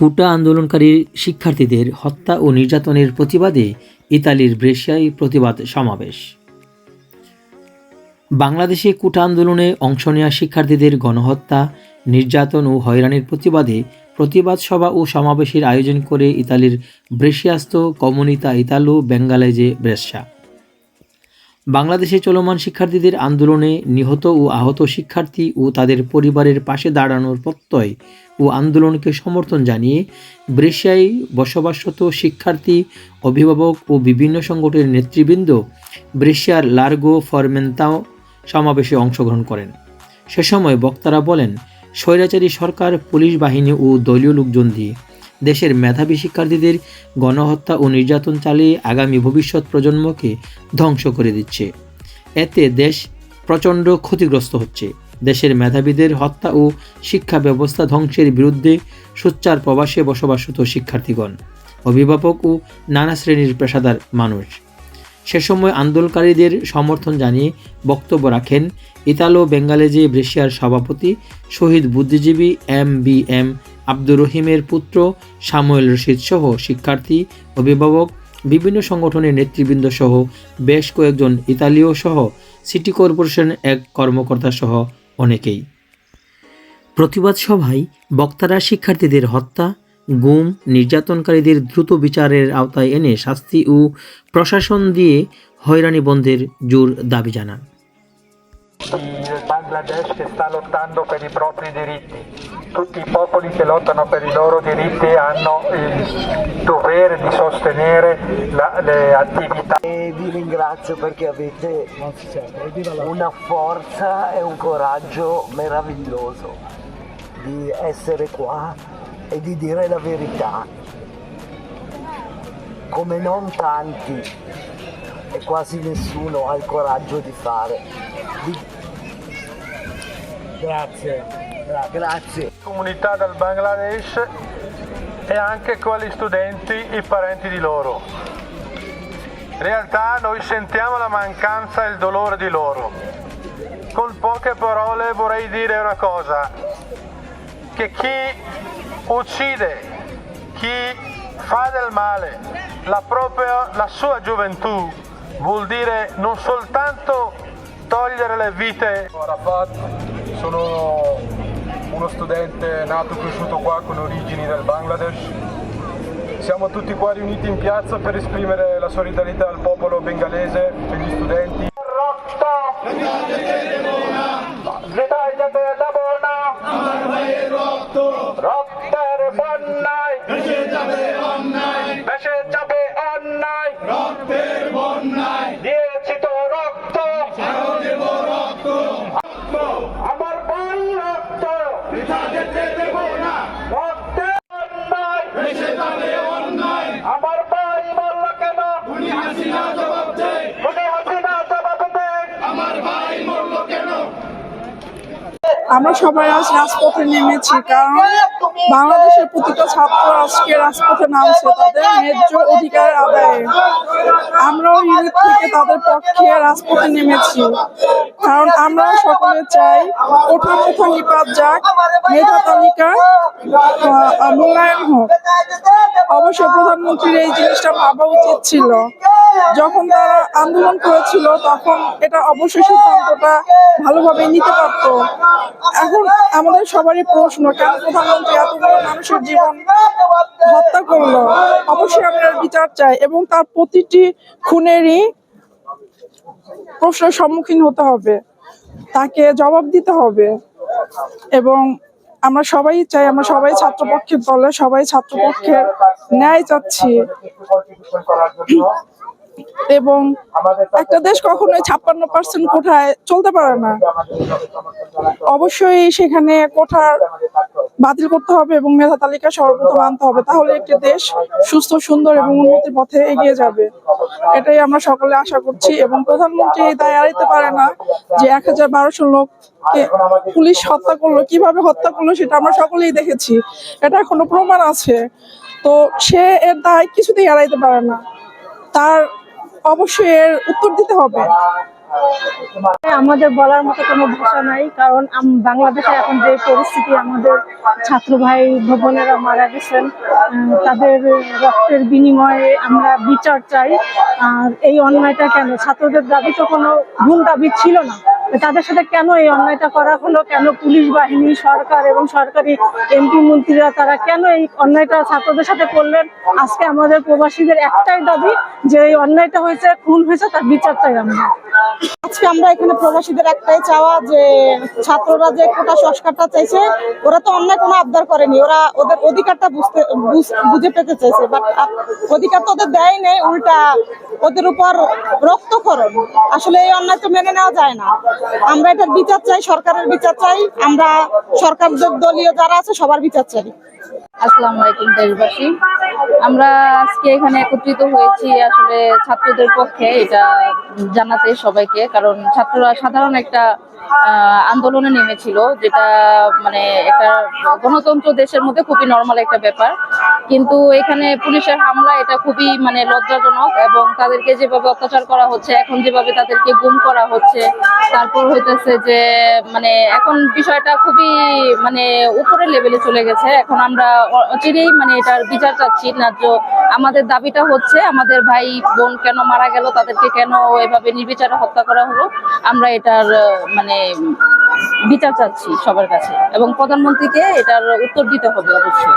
কুটা আন্দোলনকারী শিক্ষার্থীদের হত্যা ও নির্যাতনের প্রতিবাদে ইতালির ব্রেশিয়ায় প্রতিবাদ সমাবেশ। বাংলাদেশে কুটা আন্দোলনে অংশ নেওয়া শিক্ষার্থীদের গণহত্যা, নির্যাতন ও হয়রানির প্রতিবাদে প্রতিবাদ সভা ও সমাবেশের আয়োজন করে ইতালির ব্রেশিয়াস্ত কমিউনিতা ইতালো বেঙ্গালেজে ব্রেসা। বাংলাদেশে চলমান শিক্ষার্থীদের আন্দোলনে নিহত ও আহত শিক্ষার্থী ও তাদের পরিবারের পাশে দাঁড়ানোর প্রত্যয় ও আন্দোলনকে সমর্থন জানিয়ে ব্রেশিয়ায় বসবাসরত শিক্ষার্থী, অভিভাবক ও বিভিন্ন সংগঠনের নেতৃবৃন্দ ব্রেশিয়ার লার্গো ফরমেন্তাও সমাবেশে অংশগ্রহণ করেন। সে সময় বক্তারা বলেন, স্বৈরাচারী সরকার, পুলিশ বাহিনী ও দলীয় লোকজন দিয়ে দেশের মেধাবী শিক্ষার্থীদের গণহত্যা ও নির্যাতন চালিয়ে আগামী ভবিষ্যৎ প্রজন্মকে ধ্বংস করে দিচ্ছে। এতে দেশ প্রচণ্ড ক্ষতিগ্রস্ত হচ্ছে। দেশের মেধাবীদের হত্যা ও শিক্ষা ব্যবস্থা ধ্বংসের বিরুদ্ধে সোচ্চার প্রবাসে বসবাসরত শিক্ষার্থীগণ, অভিভাবক ও নানা শ্রেণির পেশাদার মানুষ। সে সময় আন্দোলনকারীদের সমর্থন জানিয়ে বক্তব্য রাখেন ইতালো বেঙ্গালেজে ব্রেশিয়ার সভাপতি, শহীদ বুদ্ধিজীবী এম বি এম আব্দুর রহিমের পুত্র সামুয়েল রশিদ সহ শিক্ষার্থী, অভিভাবক, বিভিন্ন সংগঠনের নেতৃবৃন্দ সহ বেশ কয়েকজন ইতালীয় সহ সিটি কর্পোরেশন এক কর্মকর্তা সহ অনেকেই। প্রতিবাদ সভায় বক্তারা শিক্ষার্থীদের হত্যা, গুম, নির্যাতনকারীদের দ্রুত বিচারের আওতায় এনে শাস্তি ও প্রশাসন দিয়ে হয়রানি বন্ধের জোর দাবি জানান। Tutti i popoli che lottano per i loro diritti hanno il dovere di sostenere la- le attività. E vi ringrazio perché avete una forza e un coraggio meraviglioso di essere qua e di dire la verità. Come non tanti e quasi nessuno ha il coraggio di fare. Di- Grazie. Grazie. Comunità del Bangladesh e anche quali studenti, i parenti di loro. In realtà noi sentiamo la mancanza e il dolore di loro. Con poche parole vorrei dire una cosa, che chi uccide, chi fa del male, la, propria, la sua gioventù vuol dire non soltanto togliere le vite Arafat, sono studente nato e cresciuto qua con origini del Bangladesh. Siamo tutti qua riuniti in piazza per esprimere la solidarietà al popolo bengalese e agli studenti. আমরা সবাই আজ রাজপথে নেমেছি, কারণ বাংলাদেশের প্রতিটা ছাত্র আজকে রাজপথে নামছে তাদের ন্যায্য অধিকার আদায়ে। আমরাও ইউনিট থেকে তাদের পক্ষে রাজপথে নেমেছি, কারণ আমরা সকলে চাই কোথা কোথা নিপাত যাক, মেধা তালিকা মূল্যায়ন হোক। অবশ্যই প্রধানমন্ত্রীর এই জিনিসটা ভাবা উচিত ছিল। যখন তারা আন্দোলন করেছিল, তখন এটা অবশ্যই সিদ্ধান্তটা ভালোভাবে নিতে পারত। এখন আমাদের সবারই প্রশ্ন, কেন প্রধানমন্ত্রী এতগুলো মানুষের জীবন হত্যা করল? অবশ্যই আমরা বিচার চাই এবং তার প্রতিটি খুনেরই প্রশ্নের সম্মুখীন হতে হবে। তাকে জবাব দিতে হবে। এবং আমরা সবাই চাই, আমরা সবাই ছাত্রপক্ষের দলে সবাই ছাত্রপক্ষের ন্যায় চাচ্ছি। এবং একটা দেশ কখনোই ছাপ্পান্ন পার্সেন্ট কোঠায় চলতে পারে না। অবশ্যই সেখানে কোঠার বাতিল করতে হবে এবং মেধা তালিকা সর্বপ্রথম আনতে হবে, তাহলে একটি দেশ সুস্থ, সুন্দর এবং উন্নতির পথে এগিয়ে যাবে। এটাই আমরা সকলে আশা করছি এবং প্রধানমন্ত্রী দায় এড়াইতে পারে না যে এক হাজার বারোশো লোককে পুলিশ হত্যা করল, কীভাবে হত্যা করল সেটা আমরা সকলেই দেখেছি। এটা এখনও প্রমাণ আছে। তো সে এর দায় কিছুতেই এড়াইতে পারে না। তার অবশ্যই এর উত্তর দিতে হবে। আমাদের বলার মতো কোনো ভাষা নাই, কারণ বাংলাদেশে এখন যে পরিস্থিতি, আমাদের ছাত্র ভাই ভবনেরা মারা গেছেন তাদের রক্তের বিনিময়ে আমরা বিচার চাই, আর এই অন্যায়টা কেন? ছাত্রদের দাবি তো কোনো ভুল দাবি ছিল না। তাদের সাথে কেন এই অন্যায়টা করা হলো? কেন পুলিশ বাহিনী, সরকার এবং সরকারি এমপি মন্ত্রীরা তারা কেন এই অন্যায়টা ছাত্রদের সাথে করলেন? আজকে আমাদের প্রবাসীদের একটাই দাবি, যে এই অন্যায়টা হয়েছে, খুন হয়েছে, তার বিচার চাই আমরা। আজকে আমরা এখানে প্রবাসীদের একটাই চাওয়া যে ছাত্ররা যে কোটা সংস্কারটা চাইছে, ওরা তো অন্য কোনো আবদার করেনি। ওরা ওদের অধিকারটা বুঝতে, বুঝে পেতে চাইছে। বাট অধিকার তো ওদের দেয় নেই, উল্টা ওদের উপর রক্তকরণ আসলে এই অন্যায় তো মেনে নেওয়া যায় না। আমরা এটার বিচার চাই, সরকারের বিচার চাই। আমরা সরকার দলীয় যারা আছে, সবার বিচার চাই। আসসালামু আলাইকুম, দেশবাসী। আমরা আজকে এখানে একত্রিত হয়েছি আসলে ছাত্রদের পক্ষে, এটা জানাতে সবাইকে, কারণ ছাত্ররা সাধারণ একটা আন্দোলনে নেমেছিল, যেটা মানে একটা গণতন্ত্র দেশের মধ্যে খুবই নর্মাল একটা ব্যাপার। কিন্তু এখানে পুলিশের হামলা, এটা খুবই মানে লজ্জাজনক এবং তাদেরকে যেভাবে অত্যাচার করা হচ্ছে, এখন যেভাবে তাদেরকে গুম করা হচ্ছে, তারপর হইতেছে যে মানে এখন বিষয়টা খুবই মানে উপরের লেভেলে চলে গেছে। এখন আমরা অচিরেই মানে এটার বিচার চাচ্ছি। ন্যায্য আমাদের দাবিটা হচ্ছে আমাদের ভাই বোন কেন মারা গেল, তাদেরকে কেন এভাবে নির্বিচারে হত্যা করা হলো, আমরা এটার মানে বিচার চাচ্ছি সবার কাছে। এবং প্রধানমন্ত্রীকে এটার উত্তর দিতে হবে অবশ্যই।